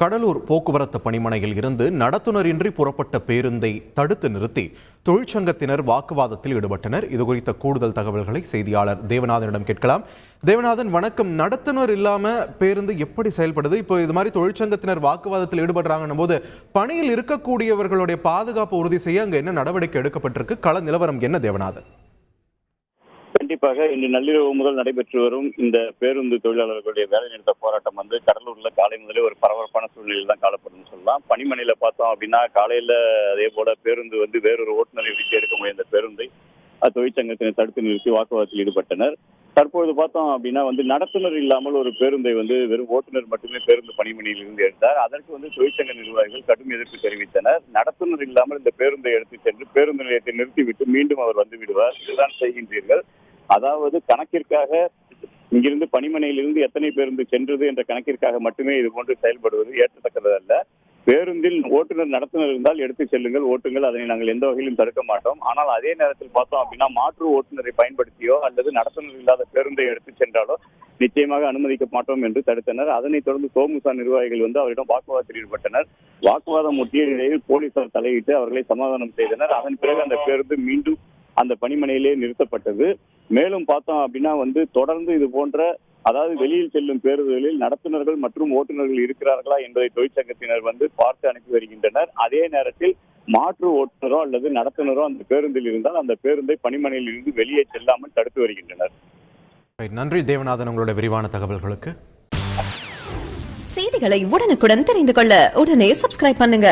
கடலூர் போக்குவரத்து பணிமனையில் இருந்து நடத்துனரின்றி புறப்பட்ட பேருந்தை தடுத்து நிறுத்தி தொழிற்சங்கத்தினர் வாக்குவாதத்தில் ஈடுபட்டனர். இது குறித்த கூடுதல் தகவல்களை செய்தியாளர் தேவநாதனிடம் கேட்கலாம். தேவநாதன் வணக்கம். நடத்துனர் இல்லாம பேருந்து எப்படி செயல்படுது? இப்போ இது மாதிரி தொழிற்சங்கத்தினர் வாக்குவாதத்தில் ஈடுபடுறாங்கன்னும் போது பணியில் இருக்கக்கூடியவர்களுடைய பாதுகாப்பு உறுதி செய்ய அங்க என்ன நடவடிக்கை எடுக்கப்பட்டிருக்கு? கள நிலவரம் என்ன தேவநாதன்? கண்டிப்பாக இன்று நள்ளிரவு முதல் நடைபெற்று வரும் இந்த பேருந்து தொழிலாளர்களுடைய வேலைநிறுத்த போராட்டம் வந்து கடலூர்ல காலை முதலே ஒரு பரவ சூழ்நிலையில் தான் காலப்படும் சொல்லலாம். பனிமனையில பார்த்தோம் அப்படின்னா காலையில அதே போல பேருந்து வந்து வேறொரு ஓட்டுநரை விட்டு எடுக்க முடியாத பேருந்தை அஹ், தொழிற்சங்கத்தினர் தடுத்து நிறுத்தி வாக்குவாதத்தில் ஈடுபட்டனர். தற்பொழுது பார்த்தோம் அப்படின்னா வந்து நடத்துனர் இல்லாமல் ஒரு பேருந்தை வந்து வெறும் ஓட்டுநர் மட்டுமே பேருந்து பணிமனையில் இருந்து எடுத்தார். அதற்கு வந்து தொழிற்சங்க நிர்வாகிகள் கடும் எதிர்ப்பு தெரிவித்தனர். நடத்துனர் இல்லாமல் இந்த பேருந்தை எடுத்து சென்று பேருந்து நிலையத்தை நிறுத்திவிட்டு மீண்டும் அவர் வந்து விடுவார். இதுதான் செய்கின்றீர்கள். அதாவது கணக்கிற்காக இங்கிருந்து பணிமனையிலிருந்து எத்தனை பேருந்து சென்றது என்ற கணக்கிற்காக மட்டுமே இது போன்று செயல்படுவது ஏற்கத்தக்கது அல்ல பேருந்தில் ஓட்டுநர் நடத்துனர் இருந்தால் எடுத்து செல்லுங்கள் ஓட்டுங்கள் அதனை நாங்கள் எந்த வகையிலும் தடுக்க மாட்டோம். ஆனால் அதே நேரத்தில் பார்த்தோம் அப்படின்னா மாற்று ஓட்டுநரை பயன்படுத்தியோ அல்லது நடத்துனர் இல்லாத பேருந்தை எடுத்து சென்றாலோ நிச்சயமாக அனுமதிக்க மாட்டோம் என்று தடுத்தனர். அதனைத் தொடர்ந்து சோமுசா நிர்வாகிகள் வந்து அவரிடம் வாக்குவாதத்தில் ஈடுபட்டனர். வாக்குவாதம் முற்றிய நிலையில் போலீசார் தலையிட்டு அவர்களை சமாதானம் செய்தனர். அதன் பிறகு அந்த பேருந்து மீண்டும் அந்த பணிமனையிலே நிறுத்தப்பட்டது. மேலும் பார்த்தோம் அப்படின்னா வந்து தொடர்ந்து இது போன்ற அதாவது வெளியில் செல்லும் பேருந்துகளில் நடத்துனர்கள் மற்றும் ஓட்டுநர்கள் இருக்கிறார்களா என்பதை தொழிற்சங்கத்தினர் வந்து பார்த்து அனுப்பி வருகின்றனர். அதே நேரத்தில் மாற்று ஓட்டுநரோ அல்லது நடத்துனரோ அந்த பேருந்தில் இருந்தால் அந்த பேருந்தை பணிமனையில் இருந்து வெளியே செல்லாமல் தடுத்து வருகின்றனர். நன்றி தேவநாதன் உங்களுடைய விரிவான தகவல்களுக்கு. செய்திகளை உடனுக்குடன் தெரிந்து கொள்ள உடனே சப்ஸ்கிரைப் பண்ணுங்க.